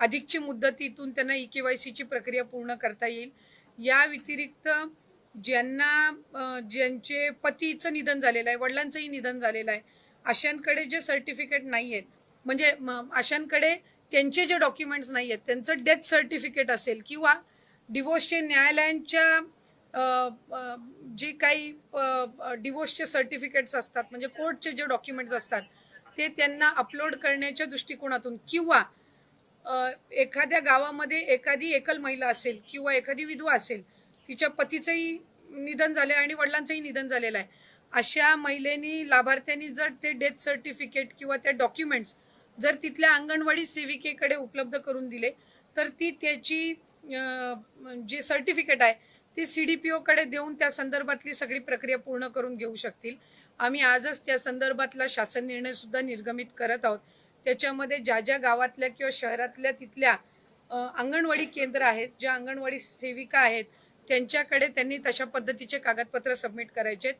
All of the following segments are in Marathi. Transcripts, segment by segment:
अधिकची मुदतीतून त्यांना ई के वाय सीची प्रक्रिया पूर्ण करता येईल. या व्यतिरिक्त ज्यांना ज्यांचे पतीचं निधन झालेलं आहे वडिलांचंही निधन झालेलं आहे अशांकडे जे सर्टिफिकेट नाही आहेत म्हणजे अशांकडे त्यांचे जे डॉक्युमेंट्स नाही आहेत त्यांचं डेथ सर्टिफिकेट असेल किंवा डिवोर्सचे न्यायालयांच्या जे काही डिवोर्सचे सर्टिफिकेट्स असतात म्हणजे कोर्टचे जे डॉक्युमेंट्स असतात ते त्यांना अपलोड करण्याच्या दृष्टिकोनातून किंवा एखाद्या गावामध्ये एखादी एकल महिला असेल किंवा एखादी विधवा असेल तिच्या पतीचंही निधन झालं आणि वडिलांचंही निधन झालेलं आहे. अशा महिलेनी लाभार्थ्यांनी जर ते डेथ सर्टिफिकेट किंवा त्या डॉक्युमेंट्स जर तिथल्या अंगणवाडी सेविकेकडे उपलब्ध करून दिले तर ती त्याची जे सर्टिफिकेट आहे ती सी डी पी ओकडे देऊन त्या संदर्भातली सगळी प्रक्रिया पूर्ण करून घेऊ शकतील. आम्ही आजच त्या संदर्भातला शासन निर्णय सुद्धा निर्गमित करत आहोत. त्याच्यामध्ये ज्या ज्या गावातल्या किंवा शहरातल्या तिथल्या अंगणवाडी केंद्र आहेत ज्या अंगणवाडी सेविका आहेत त्यांच्याकडे त्यांनी तशा पद्धतीचे कागदपत्र सबमिट करायचे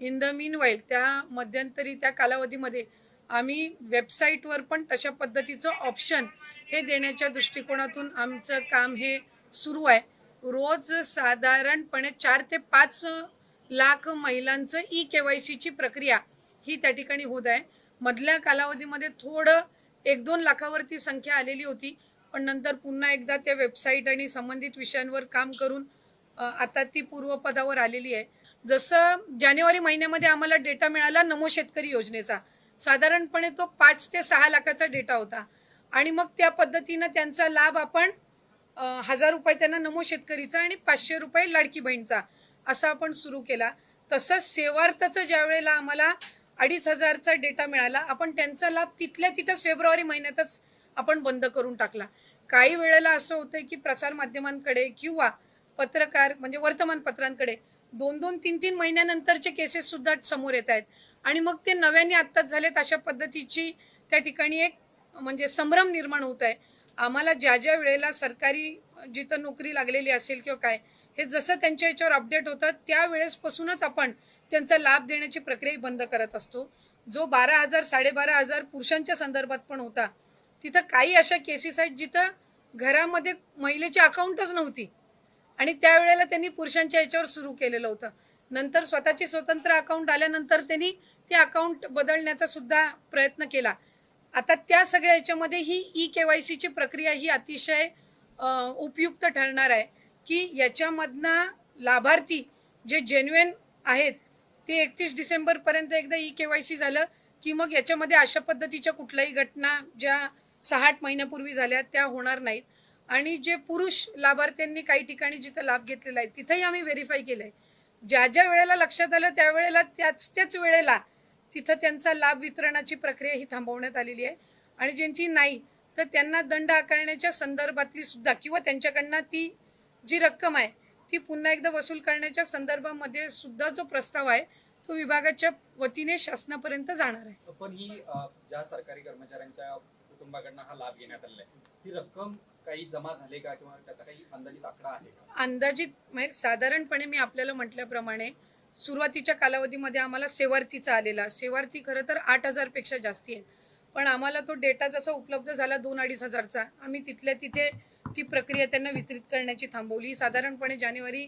इन द मीन वाईल त्या मध्यंतरी त्या कालावधीमध्ये आम्ही वेबसाईटवर पण तशा पद्धतीचं ऑप्शन हे देण्याच्या दृष्टिकोनातून आमचं काम हे सुरू आहे. रोज साधारणपणे चार ते पाच लाख महिलांचं ई के वाय सीची प्रक्रिया ही त्या ठिकाणी होत आहे. मधल्या कालावधीमध्ये थोडं एक दोन लाखावरती संख्या आलेली होती पण नंतर पुन्हा एकदा त्या वेबसाईट आणि संबंधित विषयांवर काम करून आता ती पूर्वपदावर आलेली आहे. जसं जानेवारी महिन्यामध्ये आम्हाला डेटा मिळाला नमो शेतकरी योजनेचा. साधारणपणे तो पाच ते सहा लाखाचा डेटा होता. आणि मग त्या पद्धतीनं त्यांचा लाभ आपण हजार रुपये त्यांना नमो शेतकरीचा आणि पाचशे रुपये लाडकी बहीणचा असा आपण सुरू केला. तसंच सेवार्थचं ज्या वेळेला आम्हाला अडीच हजारचा डेटा मिळाला. आपण त्यांचा लाभ तिथल्या तिथंच फेब्रुवारी महिन्यातच आपण बंद करून टाकला. काही वेळेला असं होतं की प्रसारमाध्यमांकडे किंवा पत्रकार म्हणजे वर्तमानपत्रांकडे दोन दोन तीन तीन महिन्यानंतरचे केसेस सुद्धा समोर येत आहेत. आणि मग ते नव्याने आत्ताच झालेत अशा पद्धतीची त्या ठिकाणी एक म्हणजे संभ्रम निर्माण होत आहे. आम्हाला ज्या ज्या वेळेला सरकारी जिथं नोकरी लागलेली असेल किंवा काय हे जसं त्यांच्या याच्यावर अपडेट होतं त्यावेळेसपासूनच आपण त्यांचा लाभ देण्याची प्रक्रिया बंद करत असतो. जो बारा हजार साडेबारा हजार पुरुषांच्या संदर्भात पण होता तिथं काही अशा केसेस आहेत जिथं घरामध्ये महिलेची अकाउंटच नव्हती. आणि त्यावेळेला त्यांनी पुरुषांच्या याच्यावर सुरू केलेलं होतं. नंतर स्वतःची स्वतंत्र अकाउंट आल्यानंतर त्यांनी ते अकाउंट बदलण्याचा सुद्धा प्रयत्न केला. आता त्या सगळ्या याच्यामध्ये ही ई के वाय सीची प्रक्रिया ही अतिशय उपयुक्त ठरणार आहे की याच्यामधनं लाभार्थी जे जेन्युएन आहेत ते एकतीस डिसेंबरपर्यंत एकदा ई के वाय सी झालं की मग याच्यामध्ये अशा पद्धतीच्या कुठल्याही घटना ज्या सहा आठ महिन्यापूर्वी झाल्या त्या होणार नाहीत. आणि जे पुरुष लाभार्थ्यांनी काही ठिकाणी जिथं लाभ घेतलेला आहे तिथंही आम्ही व्हेरीफाय केलंय. ज्या ज्या वेळेला लक्षात आलं त्यावेळेला त्याच त्याच वेळेला तिथं त्यांचा लाभ वितरणाची प्रक्रिया ही थांबवण्यात आलेली आहे. आणि ज्यांची नाही तर त्यांना दंड आकारण्याच्या संदर्भातली सुद्धा किंवा त्यांच्याकडनं ती जी रक्कम आहे ती पुन्हा एकदा वसूल करण्याच्या संदर्भामध्ये सुद्धा जो प्रस्ताव आहे तो विभागाच्या वतीने शासनापर्यंत जाणार आहे. पण ही ज्या सरकारी कर्मचाऱ्यांच्या कुटुंबाकडनं हा लाभ घेण्यात आलेला आहे ही रक्कम काही जमा झाली का किंवा त्याचा काही अंदाजित आकडा आहे का? अंदाजित म्हणजे साधारणपणे मी आपल्याला म्हटल्याप्रमाणे सुरुवातीच्या कालावधीमध्ये आम्हाला सेवार्थीचा आलेला. सेवार्थी खरं तर आठ हजारपेक्षा जास्ती आहेत. पण आम्हाला तो डेटा जसा उपलब्ध झाला दोन अडीच हजारचा आम्ही तिथल्या तिथे ती प्रक्रिया त्यांना वितरित करण्याची थांबवली. साधारणपणे जानेवारी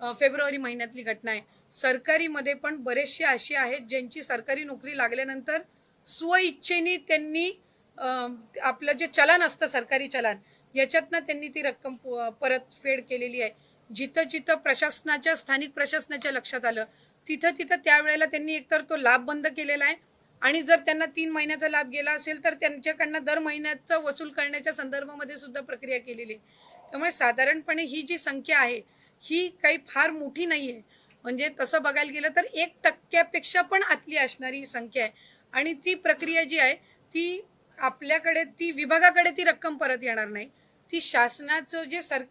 फेब्रुवारी महिन्यातली घटना आहे. सरकारीमध्ये पण बरेचसे असे आहेत ज्यांची सरकारी नोकरी लागल्यानंतर स्वइच्छेने त्यांनी आपलं जे चलन असतं सरकारी चलन याच्यातनं त्यांनी ती रक्कम परतफेड केलेली आहे. जिथं जिथं प्रशासनाच्या स्थानिक प्रशासनाच्या लक्षात आलं तिथं तिथं त्यावेळेला त्यांनी एकतर तो लाभ बंद केलेला आहे आणि जर त्यांना तीन महिन्याचा लाभ गेला असेल तर त्यांच्याकडनं दर महिन्याचा वसूल करण्याच्या संदर्भामध्ये सुद्धा प्रक्रिया केलेली आहे. त्यामुळे साधारणपणे ही जी संख्या आहे ही काही फार मोठी नाही आहे म्हणजे तसं बघायला गेलं तर एक टक्क्यापेक्षा पण आतली असणारी ही संख्या आहे. आणि ती प्रक्रिया जी आहे ती आपल्याकडे ती विभागाकडे ती रक्कम परत येणार नाही. ती शासनाचं जे सर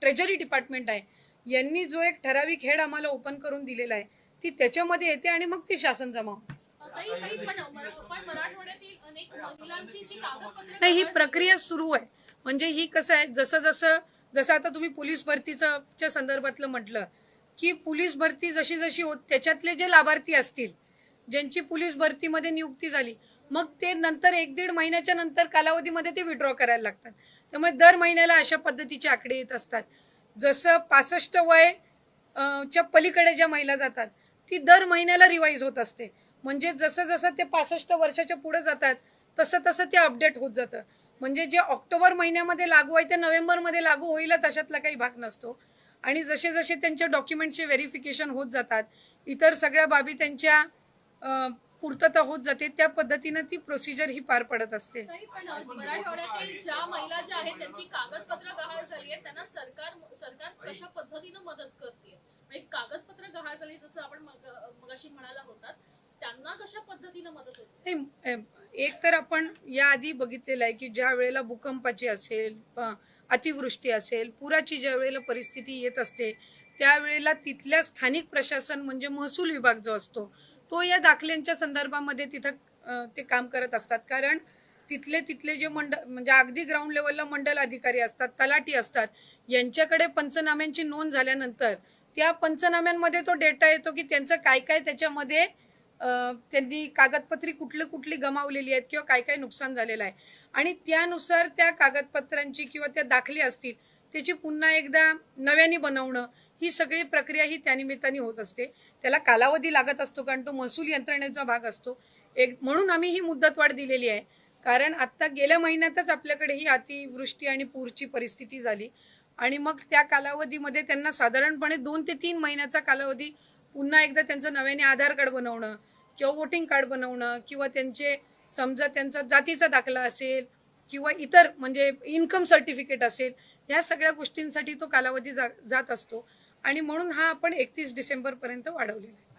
ट्रेजरी डिपार्टमेंट आहे यांनी जो एक ठराविक हेड आम्हाला ओपन करून दिलेला आहे ती त्याच्यामध्ये येते आणि मग ती शासन जमा होते. नाही ही प्रक्रिया सुरू आहे. म्हणजे ही कसं आहे जसं जसं जसं आता तुम्ही पोलीस भरतीचं च्या संदर्भातलं म्हटलं की पोलीस भरती जशी जशी होत त्याच्यातले जे लाभार्थी असतील ज्यांची पोलीस भरतीमध्ये नियुक्ती झाली मग ते नंतर एक दीड महिन्याच्या नंतर कालावधीमध्ये ते विड्रॉ करायला लागतात. त्यामुळे दर महिन्याला अशा पद्धतीचे आकडे येत असतात. जसं पासष्ट वय च्या पलीकडे ज्या महिला जातात ती दर महिन्याला रिवाईज होत असते. म्हणजे जसं जसं ते पासष्ट वर्षाच्या पुढे जातात तसं तसं ते अपडेट होत जातं. म्हणजे जे ऑक्टोबर महिन्यामध्ये लागू आहे ते नोव्हेंबरमध्ये लागू होईलच अशातला काही भाग नसतो. आणि जसे जसे त्यांच्या डॉक्युमेंटचे व्हेरिफिकेशन होत जातात इतर सगळ्या बाबी त्यांच्या पूर्तता होत जाते त्या पद्धतीनं ती प्रोसिजर ही पार पडत असते. कागदपत्र गहाळ झाली जसं आपण मगाशी म्हणाला होतात त्यांना कशा पद्धतीनं मदत होते? नाही, एक तर आपण याआधी बघितलेलं आहे की ज्या वेळेला भूकंपाची असेल अ, अतिवृष्टी असेल पुराची ज्या वेळेला परिस्थिती येत असते त्यावेळेला तिथल्या स्थानिक प्रशासन म्हणजे महसूल विभाग जो असतो तो या दाखल्यांच्या संदर्भामध्ये तिथं अ, ते काम करत असतात. कारण तिथले तिथले जे मंडळ म्हणजे अगदी ग्राउंड लेवलला मंडल अधिकारी असतात तलाठी असतात यांच्याकडे पंचनाम्यांची नोंद झाल्यानंतर त्या पंचनाम्यांमध्ये तो डेटा येतो की त्यांचं काय काय त्याच्यामध्ये त्यांनी कागदपत्री कुठली कुठली गमावलेली आहेत किंवा काय काय नुकसान झालेलं आहे. आणि त्यानुसार त्या कागदपत्रांची किंवा त्या दाखली असतील त्याची पुन्हा एकदा नव्याने बनवणं ही सगळी प्रक्रिया ही त्यानिमित्ताने होत असते. त्याला कालावधी लागत असतो कारण तो महसूल यंत्रणेचा भाग असतो. एक म्हणून आम्ही ही मुदतवाढ दिलेली आहे. कारण आत्ता गेल्या महिन्यातच आपल्याकडे ही अतिवृष्टी आणि पूरची परिस्थिती झाली. आणि मग त्या कालावधीमध्ये त्यांना साधारणपणे दोन ते तीन महिन्याचा कालावधी पुन्हा एकदा त्यांचं नव्याने आधार कार्ड बनवणं किंवा वोटिंग कार्ड बनवणं किंवा त्यांचे समजा त्यांचा जातीचा दाखला असेल किंवा इतर म्हणजे इन्कम सर्टिफिकेट असेल या सगळ्या गोष्टींसाठी तो कालावधी जा जात असतो. आणि म्हणून हा आपण एकतीस डिसेंबरपर्यंत वाढवलेला आहे.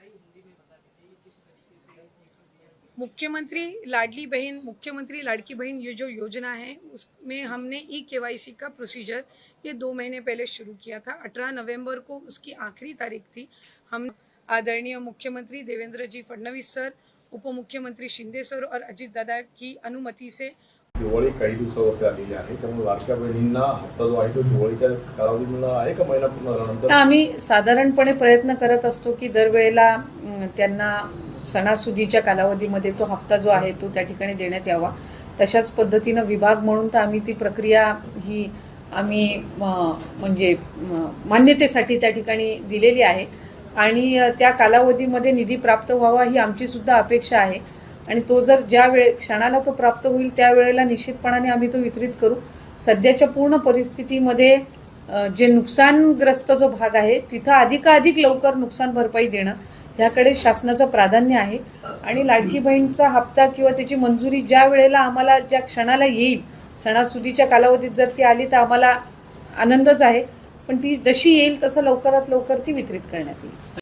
मुख्यमंत्री लाडली बहन मुख्यमंत्री लाड़की बहन ये जो योजना है उसमें हमने ई के का प्रोसीजर ये दो महीने पहले शुरू किया था। 18 नवंबर को उसकी आखिरी तारीख थी। हम आदरणीय मुख्यमंत्री देवेंद्र जी फडणवीस सर उप मुख्यमंत्री शिंदे सर और अजित दादा की अनुमति से दिवाळी काही दिवसावरती आलेली आहे त्यामुळे लाडक्या बहिणींना हप्ता जो आहे तो दिवाळीच्या कालावधीला आहे का महिना पूर्ण आम्ही साधारणपणे प्रयत्न करत असतो की दरवेळेला त्यांना सणासुदीच्या कालावधीमध्ये तो हप्ता जो आहे तो त्या ठिकाणी देण्यात यावा. तशाच पद्धतीनं विभाग म्हणून तर आम्ही ती प्रक्रिया ही आम्ही म्हणजे मान्यतेसाठी त्या ठिकाणी दिलेली आहे. आणि त्या कालावधीमध्ये निधी प्राप्त व्हावा ही आमचीसुद्धा अपेक्षा आहे. आणि तो जर ज्या वेळे क्षणाला तो प्राप्त होईल त्यावेळेला निश्चितपणाने आम्ही तो वितरित करू. सध्याच्या पूर्ण परिस्थितीमध्ये जे नुकसानग्रस्त जो भाग आहे तिथं अधिकाधिक लवकर नुकसान भरपाई देणं ह्याकडे शासनाचं प्राधान्य आहे. आणि लाडकी बहीणचा हप्ता किंवा त्याची मंजुरी ज्या वेळेला आम्हाला ज्या क्षणाला येईल सणासुदीच्या कालावधीत जर ती आली तर आम्हाला आनंदच आहे. पण ती जशी येईल तसं लवकरात लवकर ती वितरित करण्यात येईल.